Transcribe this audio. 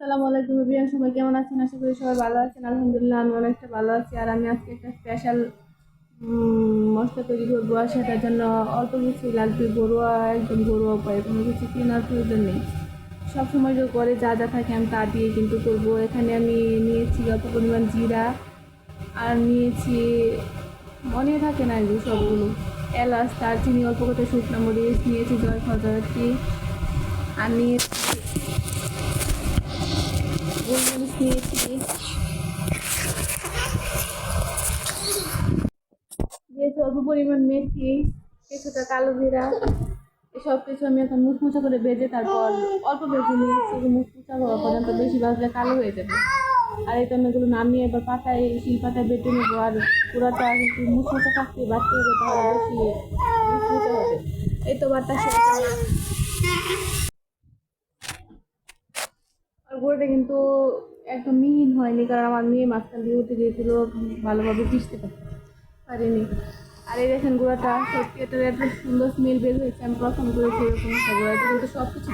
সালাম আলাইকুম বিয়ান সবাই কেমন আছেন? আশা করি সবাই ভালো আছেন। আলহামদুলিল্লাহ, আমি অনেকটা ভালো আছি। আর আমি আজকে একটা স্পেশাল মশলা তৈরি করব। আর সেটার জন্য অল্প কিছু লাগবে ঘরোয়া একদম ঘরোয়া উপায় কোনো কিছু কেনার প্রয়োজন নেই। সবসময় যে করে যা যা থাকে আমি তা দিয়ে কিন্তু করব। এখানে আমি নিয়েছি অল্প পরিমাণ জিরা, আর নিয়েছি, মনে থাকে না এগুলো সবগুলো, এলাচ, দারচিনি, অল্প করে শুকনো মরিচ, নিয়েছি জয়ফল জয়ত্রী আর নিয়েছি গোলমরিচ নিয়েছি দিয়েছি অল্প পরিমাণ মেথি, কিছুটা কালো জিরা, এসব কিছু আমি এখন মুচমুচা করে ভেজে তারপর অল্প ভেজে নিয়েছি। মুচমুচা হওয়া পর্যন্ত বেশি ভাজলে কালো হয়ে যাবে। আর এই আমি এগুলো নামিয়ে এবার পাতায়, শিল পাতায় বেটে নেব। আর পুরাটা কিন্তু মুচমুচা থাকতে বাড়তে হবে, তাহলে বেশি মুচমুচা হবে। এই তো বাটা শেষ। গুঁড়োটা কিন্তু একদম মিহিন হয়নি, কারণ আমার মেয়ে মাঝখান দিয়ে উঠে গিয়েছিল, ভালোভাবে পিষতে পারেনি পারিনি। আর এই দেখেন গুঁড়াটা, সত্যি এটা এত সুন্দর স্মেল বের হয়েছে, আমি প্রথম করেছি এরকম গুঁড়াটা কিন্তু সব কিছু